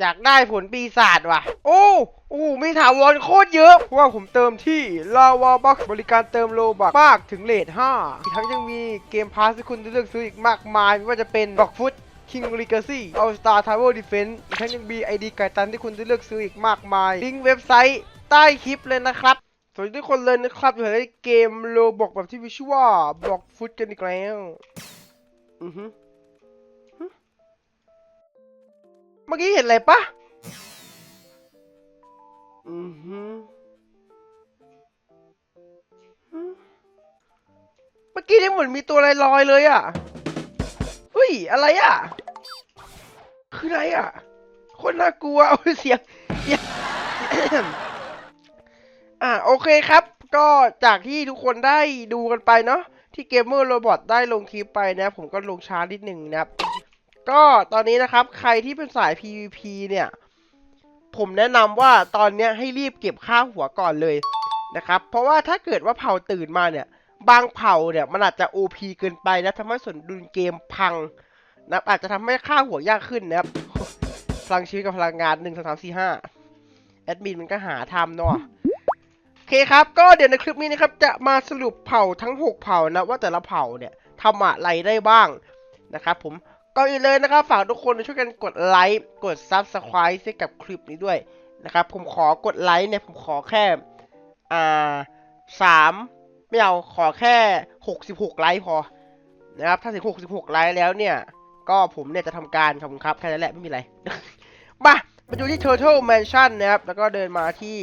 อยากได้ผลปีศาจว่ะ โอ้โอ้มีถาวรโคตรเยอะ เพราะว่าผมเติมที่ลาวาบัคบริการเติมโลบักมากถึงเลท5อีกทั้งยังมีเกมพาสที่คุณจะเลือกซื้ออีกมากมาย ไม่ว่าจะเป็นบ็อกฟุต King Legacy All Star Tower Defense อีทั้งยังมี ID ไก่ตันที่คุณจะเลือกซื้ออีกมากมาย ลิงก์เว็บไซต์ใต้คลิปเลยนะครับสวัสดีทุกคนเลยนะครับอยู่ในเกมโลบอกแบบที่มีชื่อว่าบ็อกฟุตกันอีกแล้ว อือฮึ เมื่อกี้เห็นอะไรปะอือฮึฮึเมื่อกี้นี่เหมือนมีตัวอะไรลอยเลยอะเฮ้ย อะไรอะ คืออะไรอะ คนน่ากลัวเอาเสียงเสียงอ่าโอเคครับ ก็จากที่ทุกคนได้ดูกันไปเนาะที่เกมเมอร์โรบอทได้ลงคลิปไปนะ ผมก็ลงช้านิดหนึ่งนะครับ ก็ตอนนี้นะครับ ใครที่เป็นสาย PVP เนี่ย ผมแนะนำว่าตอนนี้ให้รีบเก็บค่าหัวก่อนเลยนะครับ เพราะว่าถ้าเกิดว่าเผ่าตื่นมาเนี่ย บางเผ่าเนี่ยมันอาจจะ OP เกินไปนะทำให้สมดุลเกมพังนะอาจจะทำให้ค่าหัวยากขึ้นนะครับพลังชีวิตกับพลังงานหนึ่งสองสามสี่ห้าแอดมินมันก็หาทำเนาะโอเคครับ ก็เดี๋ยวในคลิปนี้นะครับ จะมาสรุปเผ่าทั้ง 6 เผ่านะว่าแต่ละเผ่าเนี่ยทำอะไรได้บ้างนะครับผม ก่อนอื่นเลยนะครับ ฝากทุกคนช่วยกันกดไลค์ กด Subscribe ให้กับคลิปนี้ด้วยนะครับ ผมขอกดไลค์เนี่ย ผมขอแค่ อ่าสามไม่เอาขอแค่ 66 ไลค์พอ นะครับ ถ้าถึง 66 ไลค์แล้วเนี่ย ก็ผมเนี่ยจะทำการขอบคุณครับ แค่นั้นแหละ ไม่มีอะไร มามาดูที่ Turtle Mansion นะครับ แล้วก็เดินมาที่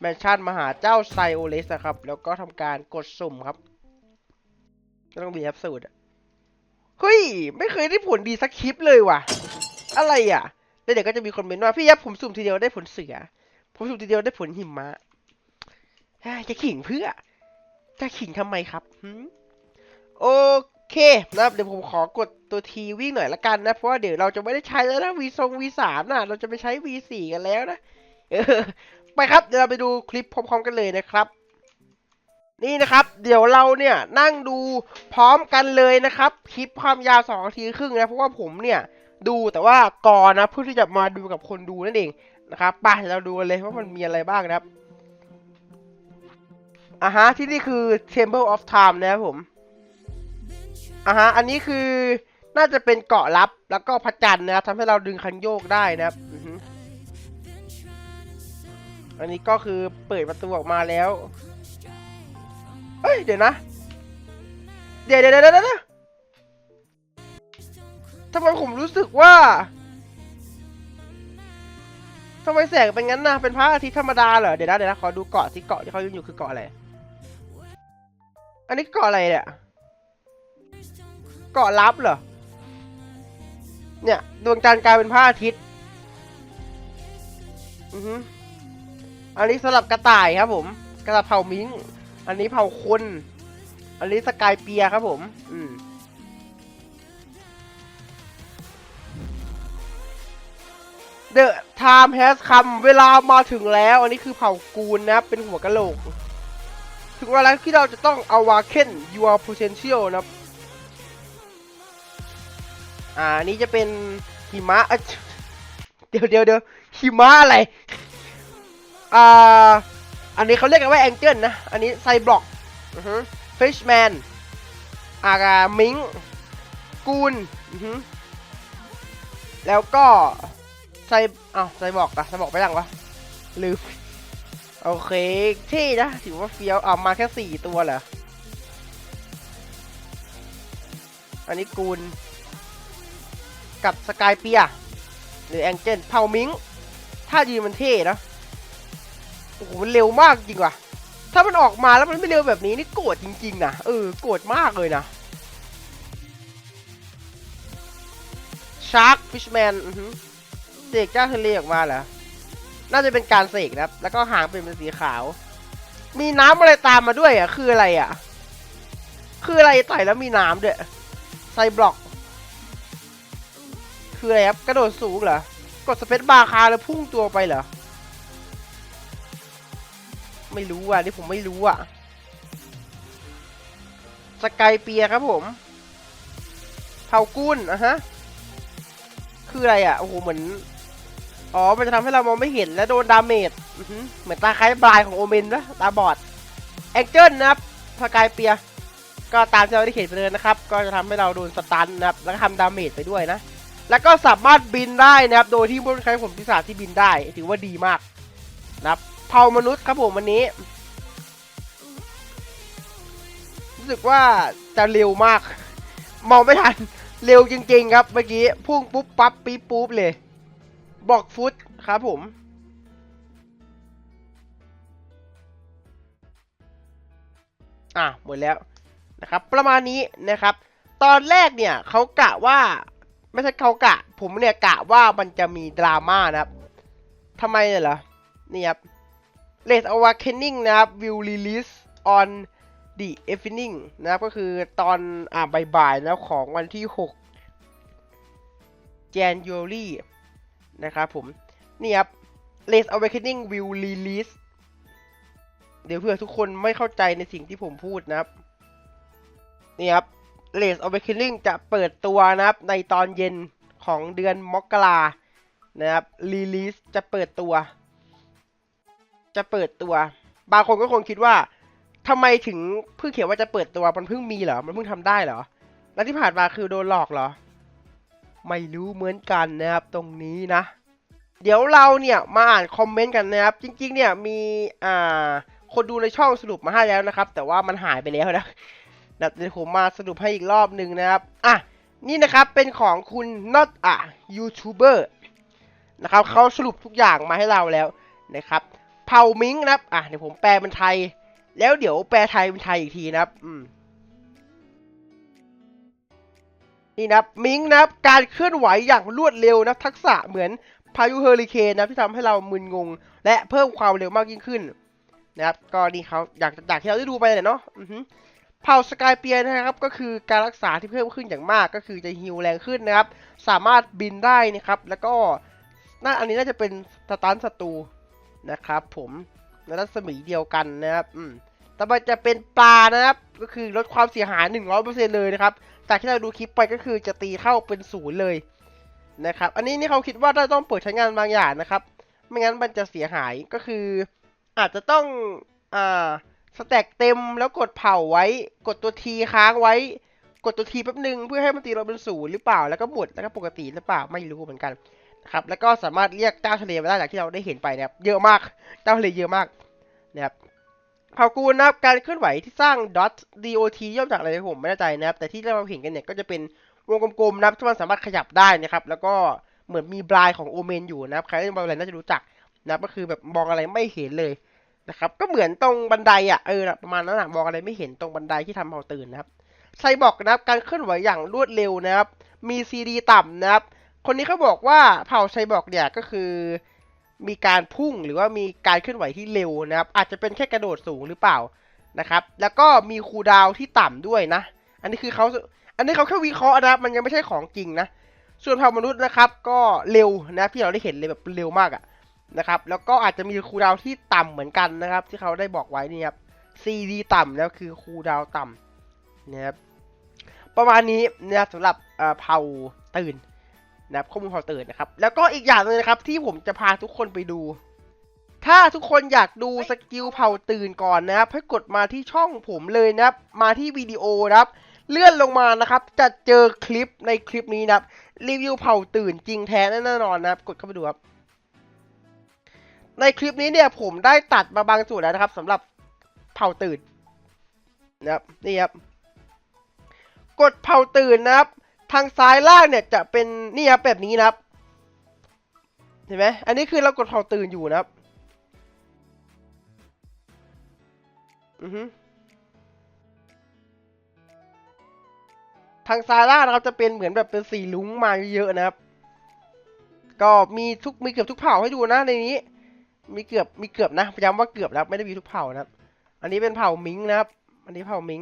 แมนชั่นมาหาเจ้าไซโอเลสนะครับ แล้วก็ทำการกดสุ่มครับ ก็ต้องมีแอปสูตรอะ เฮ้ย ไม่เคยได้ผลดีสักคลิปเลยว่ะ อะไรอะแล้วเดี๋ยวก็จะมีคนเมนว่าพี่ยับผมสุ่มทีเดียวได้ผลเสือ ผมสุ่มทีเดียวได้ผลหิมะจะขิงเพื่อ จะขิงทำไมครับโอเคนะครับเดี๋ยวผมขอกดตัวทีวิ่งหน่อยละกันนะ เพราะว่าเดี๋ยวเราจะไม่ได้ใช้แล้วนะวีทรงวีสามนะเราจะไปใช้วีสี่กันแล้วนะไปครับเดี๋ยวเราไปดูคลิปพร้อมๆกันเลยนะครับ นี่นะครับ เดี๋ยวเราเนี่ยนั่งดูพร้อมกันเลยนะครับ คลิปความยาวสองนาทีครึ่งนะเพราะว่าผมเนี่ยดูแต่ว่าก่อนนะเพื่อที่จะมาดูกับคนดูนั่นเองนะครับไปเราดูกันเลยว่ามันมีอะไรบ้างนะครับอะฮะที่นี่คือ Temple of Time นะครับผมอะฮะอันนี้คือน่าจะเป็นเกาะลับแล้วก็พระจันทร์นะครับทำให้เราดึงคันโยกได้นะครับอันนี้ก็คือเปิดประตูออกมาแล้ว เอ้ย เดี๋ยวนะ เดี๋ยวเดี๋ยวเดี๋ยวเดี๋ยวทำไมผมรู้สึกว่าทำไมแสงเป็นงั้นนะเป็นพระอาทิตย์ธรรมดาเหรอ เดี๋ยวนะเดี๋ยวนะ ขอดูเกาะที่เกาะที่เขายืนอยู่คือเกาะอะไร อันนี้เกาะอะไรเนี่ย เกาะลับเหรอ เนี่ย ดวงจันทร์กลายเป็นพระอาทิตย์ อือฮึอันนี้สำหรับกระต่ายครับผม กระต่ายเผามิง อันนี้เผาคน อันนี้สกายเปียครับผม อืม The time has come เวลามาถึงแล้ว อันนี้คือเผ่ากูนนะเป็นหัวกะโหลก ถึงเวลาที่เราจะต้องเอาวาเคน your potential นะครับอ่าอันนี้จะเป็นหิมะเดี๋ยวเดี๋ยวเดี๋ยวหิมะอะไร อ่า อันนี้เขาเรียกกันว่าแองเจิลนะ อันนี้ไซบล็อกฟิชแมนอากามิงกูนแล้วก็ไซอ้าวไซบล็อกอะไซบล็อกไปยังวะลืมโอเคเที่นะ ถือว่าเฟี้ยวเอามาแค่สี่ตัวเหรอ อันนี้กูน กับสกายเปีย หรือแองเจิลเผามิง ถ้ายืนมันเท่นะ โอ้โหมันเร็วมากจริงว่ะ ถ้ามันออกมาแล้วมันไม่เร็วแบบนี้นี่โกรธจริงๆนะเออโกรธมากเลยนะชาร์กฟิชแมนเสกเจ้าทะเลออกมาเหรอ น่าจะเป็นการเสกนะครับ แล้วก็หางเป็นสีขาว มีน้ำอะไรตามมาด้วยอะ คืออะไรอะ คืออะไรต่อยแล้วมีน้ำด้วยไซบล็อก คืออะไรครับ กระโดดสูงเหรอ กดสเปซบาร์คาแล้วพุ่งตัวไปเหรอ ไม่รู้อะนี่ผมไม่รู้อะสกายเปียครับผมเผากุ้นอะฮะ คืออะไรอะ โอ้โห เหมือน อ๋อ มันจะทำให้เรามองไม่เห็นและโดนดาเมจเหมือนตาคล้ายบลายของโอเมนนะตาบอดแองเจิลนะครับสกายเปีย ก็ตามที่เราได้เห็นไปเลยนะครับ ก็จะทำให้เราโดนสตันนะครับ แล้วทำดาเมจไปด้วยนะ แล้วก็สามารถบินได้นะครับ โดยที่ไม่ต้องใช้ผมปีศาจที่บินได้ ถือว่าดีมากนะครับ เผ่ามนุษย์ครับผมวันนี้ รู้สึกว่าจะเร็วมาก มองไม่ทัน เร็วจริง ๆ ครับเมื่อกี้พุ่งปุ๊บปั๊บปี๊บปุ๊บเลยบอกฟุตครับผมอะหมดแล้วนะครับ ประมาณนี้นะครับ ตอนแรกเนี่ยเขากะว่าไม่ใช่เขากะ ผมเนี่ยกะว่ามันจะมีดราม่านะครับทำไมเนี่ยเหรอนี่ครับ Late Awakening นะครับ will release on the evening นะครับก็คือตอนอ่าบ่ายๆนะครับของวันที่6 January นะครับผม นี่ครับ Late Awakening will release เดี๋ยวเผื่อทุกคนไม่เข้าใจในสิ่งที่ผมพูดนะครับ นี่ครับ Late Awakening จะเปิดตัวนะครับ ในตอนเย็นของเดือนมกรานะครับ Release จะเปิดตัว จะเปิดตัว บางคนก็คงคิดว่าทำไมถึงเพิ่งเขียนว่าจะเปิดตัวมันเพิ่งมีเหรอ มันเพิ่งทำได้เหรอ แล้วที่ผ่านมาคือโดนหลอกเหรอ ไม่รู้เหมือนกันนะครับตรงนี้นะ เดี๋ยวเราเนี่ยมาอ่านคอมเมนต์กันนะครับ จริง ๆ เนี่ยมีอ่าคนดูในช่องสรุปมาให้แล้วนะครับ แต่ว่ามันหายไปแล้วนะนะเดี๋ยวผมมาสรุปให้อีกรอบหนึ่งนะครับ อะ นี่นะครับ เป็นของคุณ not a YouTuber นะครับ เขาสรุปทุกอย่างมาให้เราแล้วนะครับ เผ่ามิงนะครับ อะเดี๋ยวผมแปลเป็นไทย แล้วเดี๋ยวแปลไทยเป็นไทยอีกทีนะครับ อืม นี่นะครับ มิงนะครับ การเคลื่อนไหวอย่างรวดเร็วนะทักษะเหมือนพายุเฮอริเคนนะที่ทำให้เรามึนงง และเพิ่มความเร็วมากยิ่งขึ้น นะครับ ก็นี่เขาอยากจากที่เราได้ดูไปเลยเนาะเผ่าสกายเปียนะครับ ก็คือการรักษาที่เพิ่มขึ้นอย่างมาก ก็คือจะฮิวแรงขึ้นนะครับ สามารถบินได้นะครับ แล้วก็น่าอันนี้น่าจะเป็นสตันศัตรู นะครับผมในรัศมีเดียวกันนะครับอืมต่อไปจะเป็นปลานะครับ ก็คือลดความเสียหาย 100%เลยนะครับ จากที่เราดูคลิปไปก็คือจะตีเข้าเป็นศูนย์เลยนะครับ อันนี้นี่เขาคิดว่าเราต้องเปิดใช้งานบางอย่างนะครับ ไม่งั้นมันจะเสียหายก็คือ อาจจะต้องอ่าสแต็กเต็มแล้วกดเผาไว้ กดตัวทีค้างไว้ กดตัวทีแป๊บหนึ่งเพื่อให้มันตีเราเป็นศูนย์หรือเปล่าแล้วก็หมดแล้วก็ปกติหรือเปล่าไม่รู้เหมือนกัน ครับ แล้วก็สามารถเรียกเจ้าทะเลมาได้จากที่เราได้เห็นไปนะครับ เยอะมาก เจ้าทะเลเยอะมากนะครับเผ่ากูนะครับ การเคลื่อนไหวที่สร้าง dot dot ย่อมจากอะไรผมไม่แน่ใจนะครับ แต่ที่เราเห็นกันเนี่ยก็จะเป็นวงกลมๆนะครับที่มันสามารถขยับได้นะครับ แล้วก็เหมือนมีบลายของโอเมนอยู่นะครับ ใครเล่นบอลอะไรน่าจะรู้จักนะครับก็คือแบบมองอะไรไม่เห็นเลยนะครับ ก็เหมือนตรงบันไดอะ เออ ประมาณนั้นนะมองอะไรไม่เห็นตรงบันไดที่ทำเผ่าตื่นนะครับไซบอกนะครับ การเคลื่อนไหวอย่างรวดเร็วนะครับ มีซีดีต่ำนะครับ คนนี้เขาบอกว่าเผ่าไซบอกเนี่ยก็คือ มีการพุ่งหรือว่ามีการเคลื่อนไหวที่เร็วนะครับ อาจจะเป็นแค่กระโดดสูงหรือเปล่านะครับ แล้วก็มีคูดาวที่ต่ำด้วยนะ อันนี้คือเขาอันนี้เขาแค่วิเคราะห์นะครับ มันยังไม่ใช่ของจริงนะ ส่วนเผ่ามนุษย์นะครับ ก็เร็วนะที่เราได้เห็นเลยแบบเร็วมากอะนะครับ แล้วก็อาจจะมีคูดาวที่ต่ำเหมือนกันนะครับ ที่เขาได้บอกไว้นี่ครับ CD ต่ำแล้วคือคูดาวต่ำนะครับประมาณนี้นะสำหรับเผ่าตื่น นะครับข้อมูลเผ่าตื่นนะครับ แล้วก็อีกอย่างหนึงนะครับที่ผมจะพาทุกคนไปดู ถ้าทุกคนอยากดูสกิลเผ่าตื่นก่อนนะครับ ให้กดมาที่ช่องผมเลยนะครับ มาที่วิดีโอนะครับ เลื่อนลงมานะครับ จะเจอคลิปในคลิปนี้นะครับ รีวิวเผ่าตื่นจริงแท้แน่นอนนะครับ กดเข้าไปดูครับ ในคลิปนี้เนี่ยผมได้ตัดมาบางส่วนแล้วนะครับสำหรับเผ่าตื่นนะครับนี่ครับกดเผ่าตื่นนะครับ ทางซ้ายล่างเนี่ยจะเป็นนี่ครับแบบนี้นะครับ เห็นไหมอันนี้คือเรากดเผาตื่นอยู่นะครับ อือฮึทางซ้ายล่างนะครับจะเป็นเหมือนแบบเป็นสีลุ้งมาเยอะๆนะครับ ก็มีทุกมีเกือบทุกเผ่าให้ดูนะในนี้ มีเกือบมีเกือบนะย้ำว่าเกือบนะครับไม่ได้มีทุกเผ่านะครับ อันนี้เป็นเผ่ามิงนะครับ อันนี้เผ่ามิง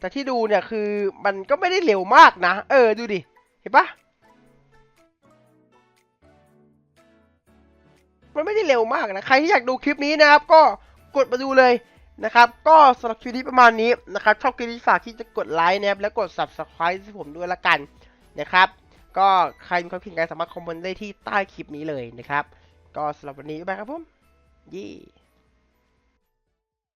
แต่ที่ดูเนี่ยคือมันก็ไม่ได้เร็วมากนะ เออดูดิ เห็นปะมันไม่ได้เร็วมากนะ ใครที่อยากดูคลิปนี้นะครับ ก็กดมาดูเลยนะครับ ก็สำหรับคลิปนี้ประมาณนี้นะครับ ชอบคลิปนี้ฝากที่จะกดไลค์นะครับแล้วกด subscribe ให้ผมด้วยละกันนะครับ ก็ใครมีความคิดเห็นไงสามารถคอมเมนต์ได้ที่ใต้คลิปนี้เลยนะครับ ก็สำหรับวันนี้บ๊ายบายครับผมยี่